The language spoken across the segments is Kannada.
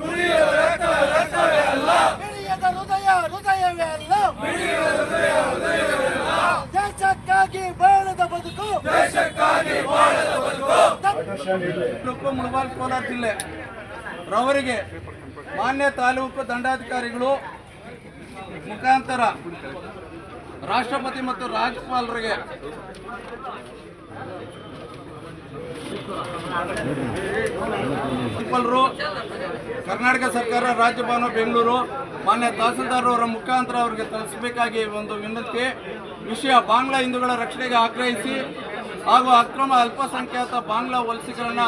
ಕುಡಿಯದ ರಕ್ತ, ರಕ್ತವೇ ಅಲ್ಲ. ಹಿಡಿಯದ ಹೃದಯ, ಹೃದಯವೇ ಅಲ್ಲ. ದೇಶಕ್ಕಾಗಿ ಬಾಳದ ಬದುಕು. ತಾಲೂಕು ಮುಳಬಾಲ್ ಕೋಲಾರ ಜಿಲ್ಲೆ. ರವರಿಗೆ ಮಾನ್ಯ ತಾಲೂಕು ದಂಡಾಧಿಕಾರಿಗಳು ಮುಖಾಂತರ ರಾಷ್ಟ್ರಪತಿ ಮತ್ತು ರಾಜ್ಯಪಾಲರಿಗೆ ರಾಜ್ಯಪಾಲರು ಕರ್ನಾಟಕ ಸರ್ಕಾರ ರಾಜ್ಯಭವನ ಬೆಂಗಳೂರು, ಮಾನ್ಯ ತಹಸೀಲ್ದಾರ್ ಅವರ ಮುಖಾಂತರ ಅವರಿಗೆ ತಲುಪಿಸಬೇಕಾಗಿ ಒಂದು ವಿನಂತಿ. ವಿಷಯ ಬಾಂಗ್ಲಾ ಹಿಂದೂಗಳ ರಕ್ಷಣೆಗೆ ಆಗ್ರಹಿಸಿ ಹಾಗೂ ಅಕ್ರಮ ಅಲ್ಪಸಂಖ್ಯಾತ ಬಾಂಗ್ಲಾ ವಲಸಿಗರನ್ನ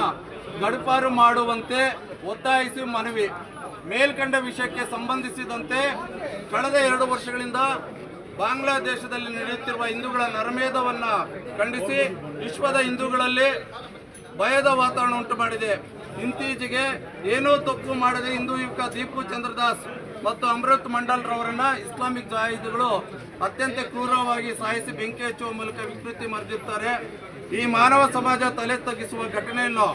ಗಡಪಾರು ಮಾಡುವಂತೆ ಒತ್ತಾಯಿಸಿ ಮನವಿ. ಮೇಲ್ಕಂಡ ವಿಷಯಕ್ಕೆ ಸಂಬಂಧಿಸಿದಂತೆ ಕಳೆದ ಎರಡು ವರ್ಷಗಳಿಂದ ಬಾಂಗ್ಲಾದೇಶದಲ್ಲಿ ನಡೆಯುತ್ತಿರುವ ಹಿಂದೂಗಳ ನರಮೇಧವನ್ನು ಖಂಡಿಸಿ, ವಿಶ್ವದ ಹಿಂದೂಗಳಲ್ಲಿ ಭಯದ ವಾತಾವರಣ ಉಂಟು ಮಾಡಿದೆ. ಇತ್ತೀಚೆಗೆ ಏನೂ ತಪ್ಪು ಮಾಡದೆ ಹಿಂದೂ ಯುವಕ ದೀಪು ಚಂದ್ರದಾಸ್ ಮತ್ತು ಅಮೃತ್ ಮಂಡಲ್ ರವರನ್ನ ಇಸ್ಲಾಮಿಕ್ ಜಾಹಿದ್ಗಳು ಅತ್ಯಂತ ಕ್ರೂರವಾಗಿ ಸಾಯಿಸಿ ಬೆಂಕಿ ಹಚ್ಚುವ ಮೂಲಕ ವಿಕೃತಿ ಮರೆದಿರ್ತಾರೆ. ಈ ಮಾನವ ಸಮಾಜ ತಲೆ ತಗ್ಗಿಸುವ ಘಟನೆಯನ್ನು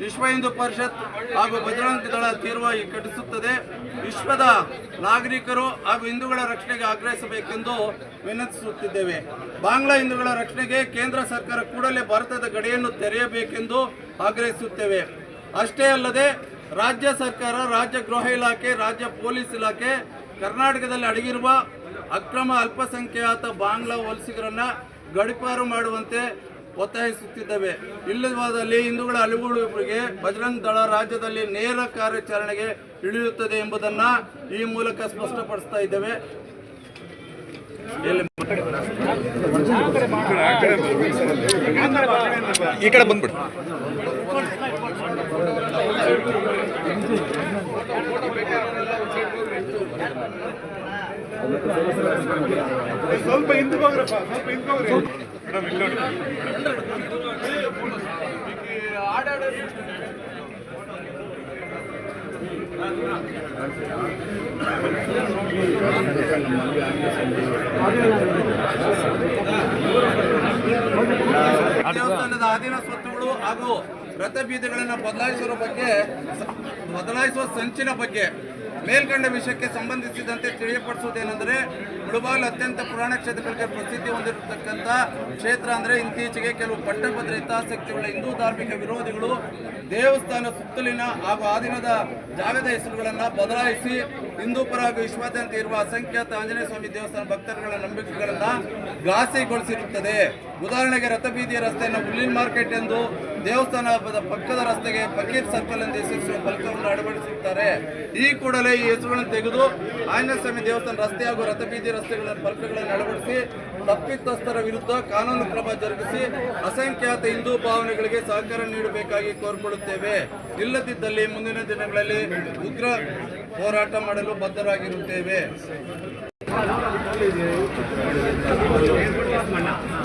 ವಿಶ್ವ ಹಿಂದೂ ಪರಿಷತ್ ಹಾಗೂ ಬಜರಂಗ ದಳ ತೀರ್ವಾಗಿ ಕಟ್ಟಿಸುತ್ತದೆ ವಿಶ್ವದ ನಾಗರಿಕರು ಹಾಗೂ ಹಿಂದೂಗಳ ರಕ್ಷಣೆಗೆ ಆಗ್ರಹಿಸಬೇಕೆಂದು ವಿನಂತಿಸುತ್ತಿದ್ದೇವೆ. ಬಾಂಗ್ಲಾ ಹಿಂದೂಗಳ ರಕ್ಷಣೆಗೆ ಕೇಂದ್ರ ಸರ್ಕಾರ ಕೂಡಲೇ ಭಾರತದ ಗಡಿಯನ್ನು ತೆರೆಯಬೇಕೆಂದು ಆಗ್ರಹಿಸುತ್ತೇವೆ. ಅಷ್ಟೇ ಅಲ್ಲದೆ, ರಾಜ್ಯ ಸರ್ಕಾರ, ರಾಜ್ಯ ಗೃಹ ಇಲಾಖೆ, ರಾಜ್ಯ ಪೊಲೀಸ್ ಇಲಾಖೆ, ಕರ್ನಾಟಕದಲ್ಲಿ ಅಡಗಿರುವ ಅಕ್ರಮ ಅಲ್ಪಸಂಖ್ಯಾತ ಬಾಂಗ್ಲಾ ವಲಸಿಗರನ್ನು ಗಡಿಪಾರು ಮಾಡುವಂತೆ ಒತ್ತಾಯಿಸುತ್ತಿದ್ದೇವೆ. ಇಲ್ಲವಾದಲ್ಲಿ ಹಿಂದೂಗಳ ಅಲುಗುಳಿಗೆ ಬಜರಂಗ್ ದಳ ರಾಜ್ಯದಲ್ಲಿ ನೇರ ಕಾರ್ಯಾಚರಣೆಗೆ ಇಳಿಯುತ್ತದೆ ಎಂಬುದನ್ನು ಈ ಮೂಲಕ ಸ್ಪಷ್ಟಪಡಿಸ್ತಾ ಇದ್ದೇವೆ. ಈ ಕಡೆ ಬಂದ್ಬಿಡು. ಸ್ವಲ್ಪ ಹಿಂದೆ ಹೋಗ್ರಪ್ಪ ಸ್ವಲ್ಪ ದೇವಸ್ಥಾನದ ಅಧೀನ ಸ್ವತ್ತುಗಳು ಹಾಗೂ ರಥಬೀದಿಗಳನ್ನು ಬದಲಾಯಿಸುವ ಬಗ್ಗೆ ಬದಲಾಯಿಸುವ ಸಂಚಿನ ಬಗ್ಗೆ ಮೇಲ್ಕಂಡ ವಿಷಯಕ್ಕೆ ಸಂಬಂಧಿಸಿದಂತೆ ತಿಳಿಯಪಡಿಸುವುದೇನೆಂದರೆ ಮುಳುಬಾಲ್ ಅತ್ಯಂತ ಪುರಾಣ ಕ್ಷೇತ್ರಗಳಿಗೆ ಪ್ರಸಿದ್ಧಿ ಹೊಂದಿರತಕ್ಕಂಥ ಕ್ಷೇತ್ರ ಅಂದರೆ ಇತ್ತೀಚೆಗೆ ಕೆಲವು ಪಟ್ಟಭದ್ರ ಹಿತಾಸಕ್ತಿಗಳ ಹಿಂದೂ ಧಾರ್ಮಿಕ ವಿರೋಧಿಗಳು ದೇವಸ್ಥಾನ ಸುತ್ತಲಿನ ಹಾಗೂ ಆದಿನದ ಜಾಗದ ಹೆಸರುಗಳನ್ನು ಬದಲಾಯಿಸಿ ಹಿಂದೂ ಪರ ಹಾಗೂ ವಿಶ್ವಾದ್ಯಂತ ಇರುವ ಅಸಂಖ್ಯಾತ ಆಂಜನೇಯ ಸ್ವಾಮಿ ದೇವಸ್ಥಾನ ಭಕ್ತರುಗಳ ನಂಬಿಕೆಗಳನ್ನು ಘಾಸಿಗೊಳಿಸಿರುತ್ತದೆ. ಉದಾಹರಣೆಗೆ ರಥಬೀದಿಯ ರಸ್ತೆಯನ್ನು ಹುಲ್ಲಿನ ಮಾರ್ಕೆಟ್ ಎಂದು ದೇವಸ್ಥಾನದ ಪಕ್ಕದ ರಸ್ತೆಗೆ ಪಕೀರ್ ಸರ್ಕಲ್ ಎಂದು ಹೆಸರಿಸುವ ಫಲಕವನ್ನು ಅಳವಡಿಸುತ್ತಾರೆ ಈ ಕೂಡಲೇ ಈ ಹೆಸರುಗಳನ್ನು ತೆಗೆದು ಆಂಜನೇಯ ಸ್ವಾಮಿ ದೇವಸ್ಥಾನ ರಸ್ತೆ ಹಾಗೂ ರಥಬೀದಿ ರಸ್ತೆಗಳ ಫಲಕಗಳನ್ನು ಅಳವಡಿಸಿ ತಪ್ಪಿತಸ್ಥರ ವಿರುದ್ಧ ಕಾನೂನು ಕ್ರಮ ಜರುಗಿಸಿ ಅಸಂಖ್ಯಾತ ಹಿಂದೂ ಭಾವನೆಗಳಿಗೆ ಸಹಕಾರ ನೀಡಬೇಕಾಗಿ ಕೋರ್ಕೊಳ್ಳುತ್ತೇವೆ ಇಲ್ಲದಿದ್ದಲ್ಲಿ ಮುಂದಿನ ದಿನಗಳಲ್ಲಿ ಉಗ್ರ ಹೋರಾಟ ಮಾಡಲು ಬದ್ಧರಾಗಿರುತ್ತೇವೆ.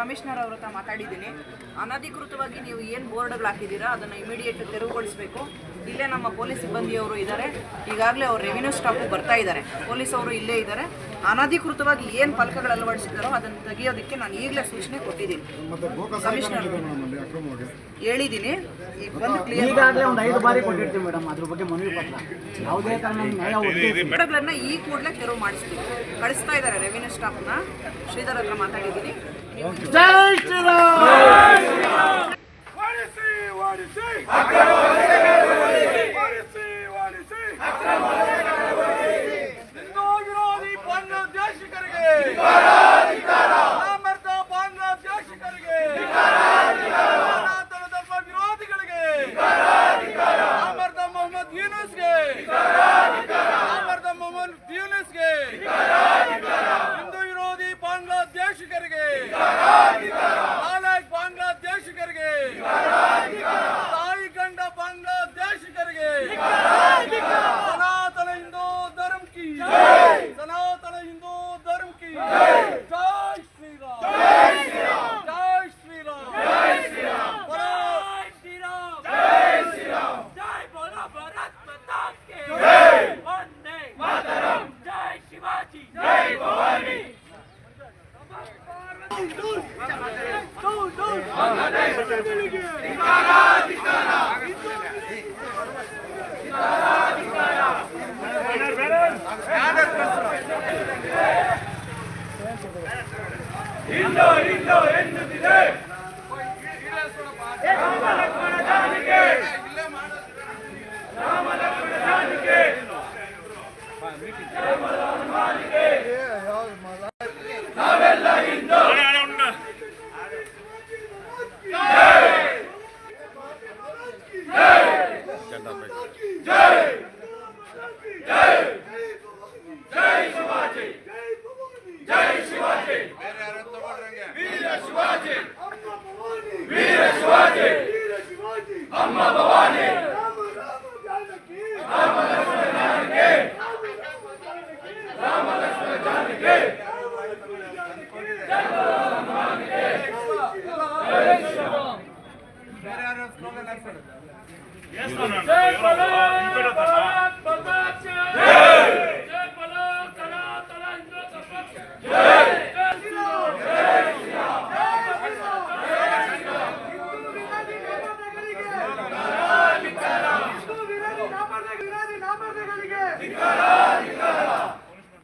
ಕಮಿಷನರ್ ಅವ್ರ ಹತ್ರ ಮಾತಾಡಿದ್ದೀನಿ. ಅನಧಿಕೃತವಾಗಿ ನೀವು ಏನು ಬೋರ್ಡ್ಗಳು ಹಾಕಿದ್ದೀರಾ ಅದನ್ನು ಇಮಿಡಿಯೇಟ್ ತೆರವುಗೊಳಿಸಬೇಕು. ಇಲ್ಲೇ ನಮ್ಮ ಪೊಲೀಸ್ ಸಿಬ್ಬಂದಿಯವರು ಇದ್ದಾರೆ. ಈಗಾಗಲೇ ಅವರು ರೆವಿನ್ಯೂ ಸ್ಟಾಫ್ ಬರ್ತಾ ಇದ್ದಾರೆ. ಪೊಲೀಸ್ ಅವರು ಇಲ್ಲೇ ಇದ್ದಾರೆ. ಅನಧಿಕೃತವಾಗಿ ಏನು ಫಲಕಗಳು ಅಳವಡಿಸಿದಾರೋ ಅದನ್ನು ತೆಗೆಯೋದಕ್ಕೆ ನಾನು ಈಗಲೇ ಸೂಚನೆ ಕೊಟ್ಟಿದ್ದೀನಿ. ಕಮಿಷನರ್ ಹೇಳಿದ್ದೀನಿ ಈಗ ಬಂದು ಕ್ಲಿಯರ್ ಈಗಾಗಲೇ ಒಂದು ಐದು ಬಾರಿ ಕೊಟ್ಟಿರ್ತೀವಿ ಮೇಡಮ್ ಅದ್ರ ಬಗ್ಗೆ ಮನವಿ ಪತ್ರ. ಯಾವುದೇ ಕಾರಣ ನ್ಯಾಯ ಒದಗಿ ಬೋರ್ಡ್ಗಳನ್ನ ಈ ಕೂಡಲೇ ತೆರವು ಮಾಡಿಸ್ತೀವಿ. ಕಳಿಸ್ತಾ ಇದ್ದಾರೆ ರೆವಿನ್ಯೂ ಸ್ಟಾಫ್ನ ಶ್ರೀಧರ್ ಹತ್ರ ಮಾತಾಡಿದ್ದೀನಿ. ನೀವು ಜೈ Shriram! Yes, no, no, no.